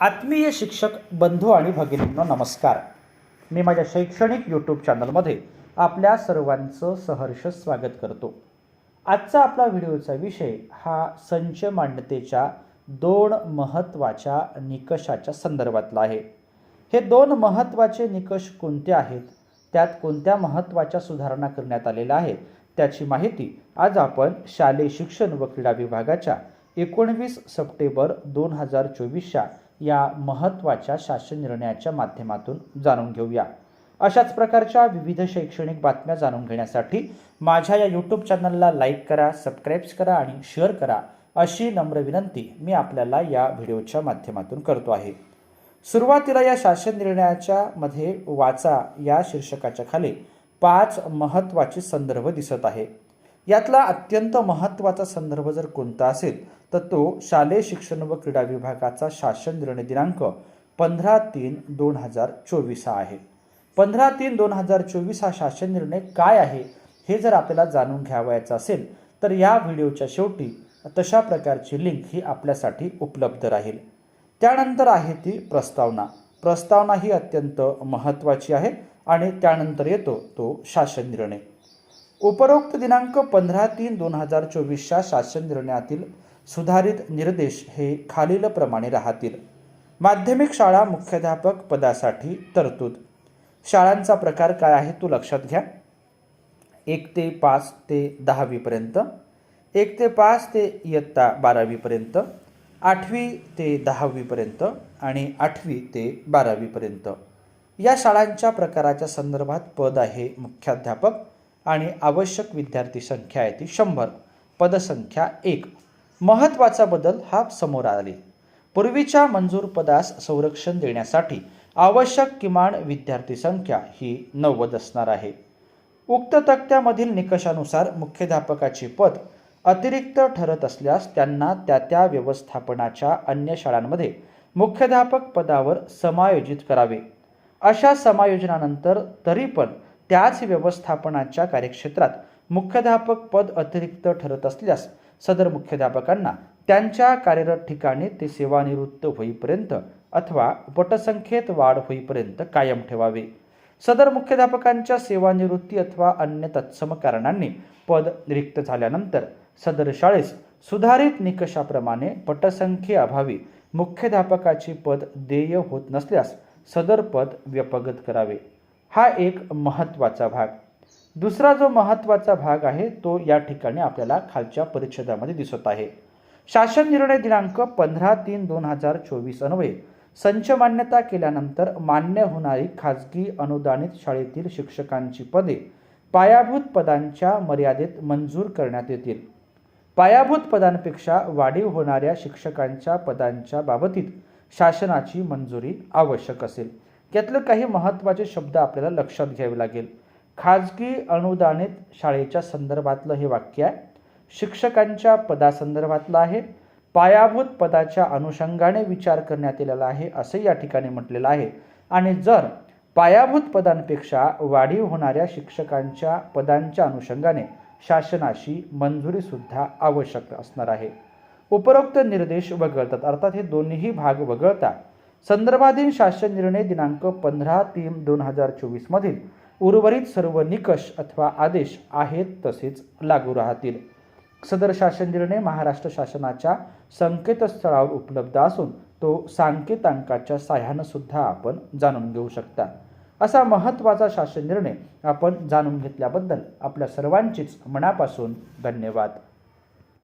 आत्मीय शिक्षक बंधू आणि भगिनींनो नमस्कार. मी माझ्या शैक्षणिक यूट्यूब चॅनलमध्ये आपल्या सर्वांचं सहर्ष स्वागत करतो. आजचा आपला व्हिडिओचा विषय हा संच मांडतेच्या दोन महत्त्वाच्या निकषाच्या संदर्भातला आहे. हे दोन महत्त्वाचे निकष कोणते आहेत? त्यात कोणत्या महत्त्वाच्या सुधारणा करण्यात आलेल्या आहेत? त्याची माहिती आज आपण शालेय शिक्षण व क्रीडा विभागाच्या एकोणवीस सप्टेंबर दोन हजार चोवीसच्या या महत्त्वाच्या शासन निर्णयाच्या माध्यमातून जाणून घेऊया. अशाच प्रकारच्या विविध शैक्षणिक बातम्या जाणून घेण्यासाठी माझ्या या यूट्यूब चॅनलला लाईक करा सबस्क्राईब्स करा आणि शेअर करा अशी नम्र विनंती मी आपल्याला या व्हिडिओच्या माध्यमातून करतो आहे. सुरुवातीला या शासन निर्णयाच्या मध्ये वाचा या शीर्षकाच्या खाली पाच महत्त्वाचे संदर्भ दिसत आहे. यातला अत्यंत महत्त्वाचा संदर्भ जर कोणता असेल तर तो शालेय शिक्षण व क्रीडा विभागाचा शासन निर्णय दिनांक पंधरा तीन दोन हजार चोवीस हा आहे. पंधरा तीन दोन हजार चोवीस हा शासन निर्णय काय आहे हे जर आपल्याला जाणून घ्यावयाचं असेल तर या व्हिडिओच्या शेवटी तशा प्रकारची लिंक ही आपल्यासाठी उपलब्ध राहील. त्यानंतर आहे ती प्रस्तावना. प्रस्तावना ही अत्यंत महत्त्वाची आहे आणि त्यानंतर येतो तो शासन निर्णय. उपरोक्त दिनांक पंधरा तीन दोन हजार चोवीसच्या शासन निर्णयातील सुधारित निर्देश हे खालीलप्रमाणे राहतील. माध्यमिक शाळा मुख्याध्यापक पदासाठी तरतूद. शाळांचा प्रकार काय आहे तो लक्षात घ्या. एक ते पाच ते दहावीपर्यंत एक ते पाच ते इयत्ता बारावीपर्यंत आठवी ते दहावीपर्यंत आणि आठवी ते बारावीपर्यंत या शाळांच्या प्रकाराच्या संदर्भात पद आहे मुख्याध्यापक आणि आवश्यक विद्यार्थी संख्या आहे ती शंभर. पदसंख्या एक. महत्त्वाचा बदल हा समोर आले. पूर्वीच्या मंजूर पदास संरक्षण देण्यासाठी आवश्यक किमान विद्यार्थी संख्या ही नव्वद असणार आहे. उक्त तक्त्यामधील निकषानुसार मुख्याध्यापकाचे पद अतिरिक्त ठरत असल्यास त्यांना त्या त्या व्यवस्थापनाच्या अन्य शाळांमध्ये मुख्याध्यापक पदावर समायोजित करावे. अशा समायोजनानंतर तरी पण त्याच व्यवस्थापनाच्या कार्यक्षेत्रात मुख्याध्यापक पद अतिरिक्त ठरत असल्यास सदर मुख्याध्यापकांना त्यांच्या कार्यरत ठिकाणी ते सेवानिवृत्त होईपर्यंत अथवा पटसंख्येत वाढ होईपर्यंत कायम ठेवावे. सदर मुख्याध्यापकांच्या सेवानिवृत्ती अथवा अन्य तत्सम कारणांनी पद रिक्त झाल्यानंतर सदर शाळेस सुधारित निकषाप्रमाणे पटसंख्येअभावी मुख्याध्यापकाचे पद देय होत नसल्यास सदर पद व्यपगत करावे. हा एक महत्त्वाचा भाग. दुसरा जो महत्त्वाचा भाग आहे तो या ठिकाणी आपल्याला खालच्या परिच्छेदामध्ये दिसत आहे. शासन निर्णय दिनांक पंधरा तीन दोन हजार चोवीस अन्वये संच मान्यता केल्यानंतर मान्य होणारी खाजगी अनुदानित शाळेतील शिक्षकांची पदे पायाभूत पदांच्या मर्यादेत मंजूर करण्यात येतील. पायाभूत पदांपेक्षा वाढीव होणाऱ्या शिक्षकांच्या पदांच्या बाबतीत शासनाची मंजुरी आवश्यक असेल. यातले काही महत्त्वाचे शब्द आपल्याला लक्षात घ्यावे लागेल. खाजगी अनुदानित शाळेच्या संदर्भातलं हे वाक्य आहे. शिक्षकांच्या पदासंदर्भातलं आहे. पायाभूत पदाच्या अनुषंगाने विचार करण्यात आलेला आहे असे या ठिकाणी म्हटलेलं आहे. आणि जर पायाभूत पदांपेक्षा वाढीव होणाऱ्या शिक्षकांच्या पदांच्या अनुषंगाने शासनाशी मंजुरीसुद्धा आवश्यक असणार आहे. उपरोक्त निर्देश वगळतात अर्थात हे दोन्हीही भाग वगळता संदर्भाधीन शासन निर्णय दिनांक पंधरा तीन दोन हजार चोवीसमधील उर्वरित सर्व निकष अथवा आदेश आहेत तसेच लागू राहतील. सदर शासन निर्णय महाराष्ट्र शासनाच्या संकेतस्थळावर उपलब्ध असून तो सांकेतांकाच्या साह्यानं सुद्धा आपण जाणून घेऊ शकता. असा महत्त्वाचा शासन निर्णय आपण जाणून घेतल्याबद्दल आपल्या सर्वांचीच मनापासून धन्यवाद.